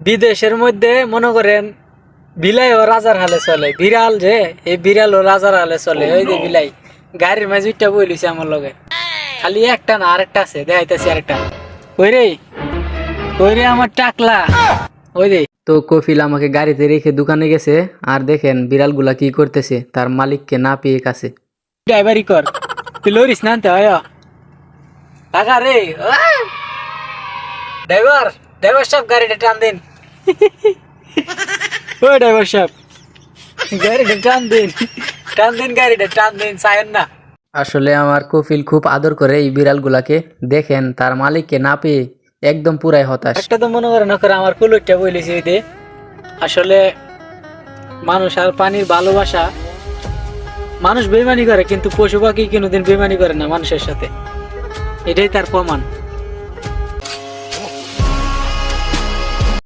বিদেশের মধ্যে মনে করেন বিলাই ও রাজার হালে চলে। বিড়াল যে এই বিড়াল ও রাজার হালে চলে। ওই যে বিলাই গাড়ির মাঝে উইটা বইলিছে আমার লগে। খালি একটা না আরেকটা আছে। দেখাইতেছি আরেকটা। কই রে কই রে আমার টাকলা। ওই রে তো কফিল আমাকে গাড়িতে রেখে দোকানে গেছে। আর দেখেন বিড়ালগুলা কি করতেছে তার মালিককে না পেয়ে কাছে। ড্রাইভারি কর। তুই লরিস না আনতে হয় টাকা রে ড্রাইভার! ড্রাইভার সাহেব গাড়িটা টান দিন। ও ড্রাইভার সাহেব গাড়িটা টান দিন। টান দিন গাড়িটা টান দিন চায়েন না। আসলে আমার কফিল খুব আদর করে এই বিড়ালগুলাকে দেখেন তার মালিককে না পেয়ে একদম পুরাই হতাশ। একটা তো মনে করে না করে আমার কুলুরটা বলেছি ওইতে আসলে মানুষ আর পানির ভালোবাসা মানুষ বেমানি করে কিন্তু পশু পাখি কোনোদিন বেমানি করে না মানুষের সাথে। এটাই তার প্রমাণ।